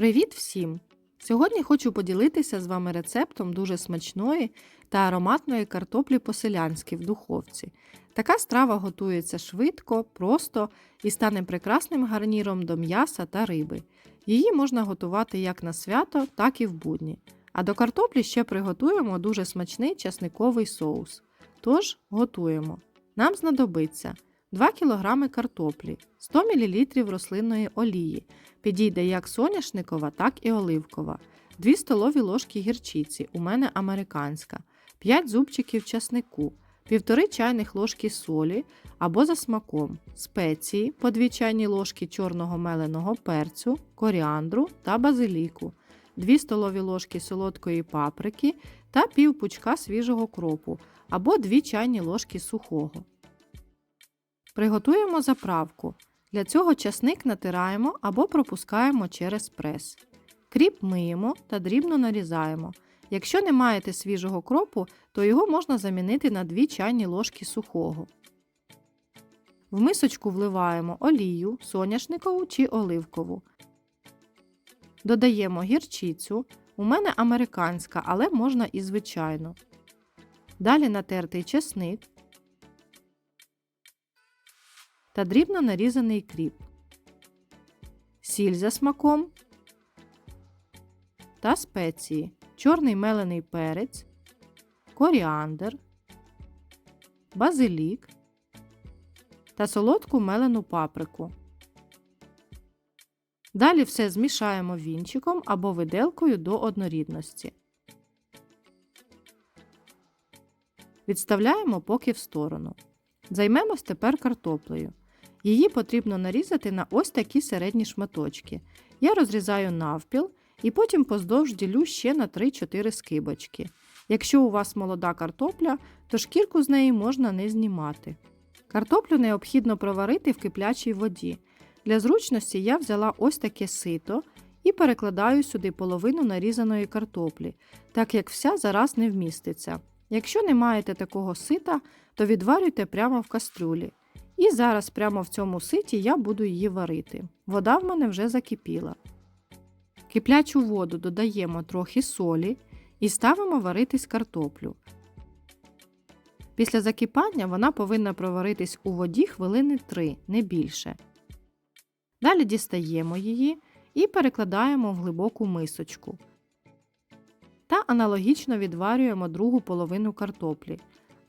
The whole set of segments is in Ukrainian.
Привіт всім! Сьогодні хочу поділитися з вами рецептом дуже смачної та ароматної картоплі по-селянськи в духовці. Така страва готується швидко, просто і стане прекрасним гарніром до м'яса та риби. Її можна готувати як на свято, так і в будні. А до картоплі ще приготуємо дуже смачний часниковий соус. Тож готуємо. Нам знадобиться 2 кг картоплі, 100 мл рослинної олії. Підійде як соняшникова, так і оливкова, 2 столові ложки гірчиці, у мене американська, 5 зубчиків часнику, 1,5 чайних ложки солі або за смаком, спеції по 2 чайні ложки чорного меленого перцю, коріандру та базиліку, 2 столові ложки солодкої паприки та пів пучка свіжого кропу або 2 чайні ложки сухого. Приготуємо заправку. Для цього часник натираємо або пропускаємо через прес. Кріп миємо та дрібно нарізаємо. Якщо не маєте свіжого кропу, то його можна замінити на 2 чайні ложки сухого. В мисочку вливаємо олію, соняшникову чи оливкову. Додаємо гірчицю. У мене американська, але можна і звичайну. Далі натертий чесник та дрібно нарізаний кріп, сіль за смаком та спеції, чорний мелений перець, коріандр, базилік та солодку мелену паприку. Далі все змішаємо вінчиком або виделкою до однорідності. Відставляємо поки в сторону. Займемось тепер картоплею. Її потрібно нарізати на ось такі середні шматочки. Я розрізаю навпіл і потім поздовж ділю ще на 3-4 скибочки. Якщо у вас молода картопля, то шкірку з неї можна не знімати. Картоплю необхідно проварити в киплячій воді. Для зручності я взяла ось таке сито і перекладаю сюди половину нарізаної картоплі, так як вся зараз не вміститься. Якщо не маєте такого сита, то відварюйте прямо в кастрюлі. І зараз прямо в цьому ситі я буду її варити. Вода в мене вже закипіла. В киплячу воду додаємо трохи солі і ставимо варитись картоплю. Після закипання вона повинна проваритись у воді хвилини 3, не більше. Далі дістаємо її і перекладаємо в глибоку мисочку. Та аналогічно відварюємо другу половину картоплі.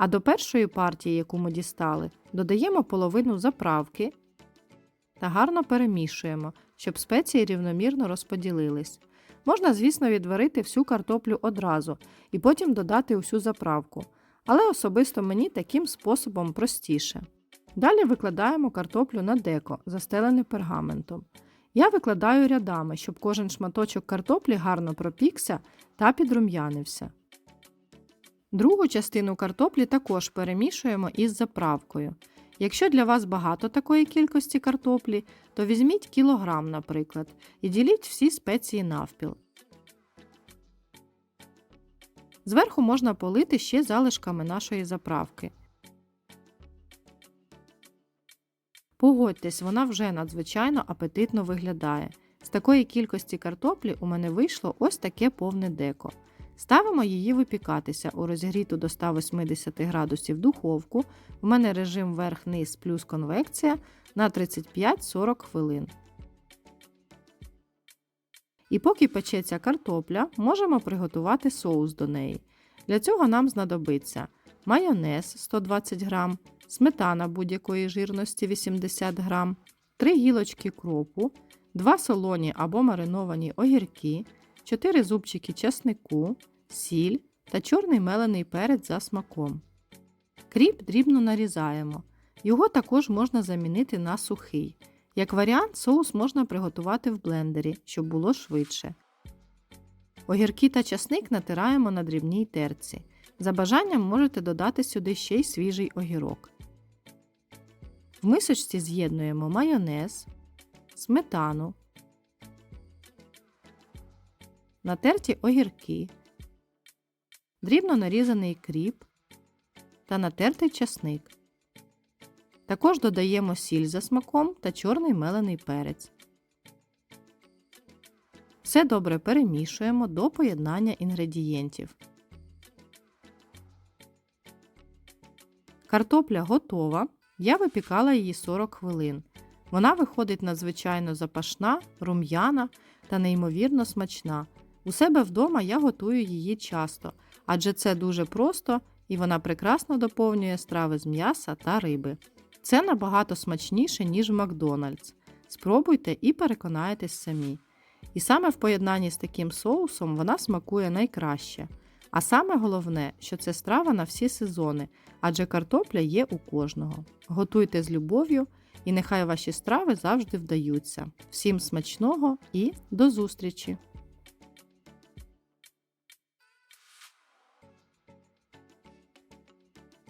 А до першої партії, яку ми дістали, додаємо половину заправки та гарно перемішуємо, щоб спеції рівномірно розподілились. Можна, звісно, відварити всю картоплю одразу і потім додати усю заправку, але особисто мені таким способом простіше. Далі викладаємо картоплю на деко, застелене пергаментом. Я викладаю рядами, щоб кожен шматочок картоплі гарно пропікся та підрум'янився. Другу частину картоплі також перемішуємо із заправкою. Якщо для вас багато такої кількості картоплі, то візьміть кілограм, наприклад, і діліть всі спеції навпіл. Зверху можна полити ще залишками нашої заправки. Погодьтесь, вона вже надзвичайно апетитно виглядає. З такої кількості картоплі у мене вийшло ось таке повне деко. Ставимо її випікатися у розігріту до 180 градусів духовку. У мене режим верх-низ плюс конвекція на 35-40 хвилин. І поки печеться картопля, можемо приготувати соус до неї. Для цього нам знадобиться майонез 120 г, сметана будь-якої жирності 80 г, 3 гілочки кропу, 2 солоні або мариновані огірки, 4 зубчики чеснику, сіль та чорний мелений перець за смаком. Кріп дрібно нарізаємо. Його також можна замінити на сухий. Як варіант, соус можна приготувати в блендері, щоб було швидше. Огірки та часник натираємо на дрібній терці. За бажанням можете додати сюди ще й свіжий огірок. В мисочці з'єднуємо майонез, сметану, натерті огірки, дрібно нарізаний кріп та натертий часник. Також додаємо сіль за смаком та чорний мелений перець. Все добре перемішуємо до поєднання інгредієнтів. Картопля готова. Я випікала її 40 хвилин. Вона виходить надзвичайно запашна, рум'яна та неймовірно смачна. У себе вдома я готую її часто, адже це дуже просто і вона прекрасно доповнює страви з м'яса та риби. Це набагато смачніше, ніж в Макдональдс. Спробуйте і переконайтесь самі. І саме в поєднанні з таким соусом вона смакує найкраще. А саме головне, що це страва на всі сезони, адже картопля є у кожного. Готуйте з любов'ю, і нехай ваші страви завжди вдаються. Всім смачного і до зустрічі!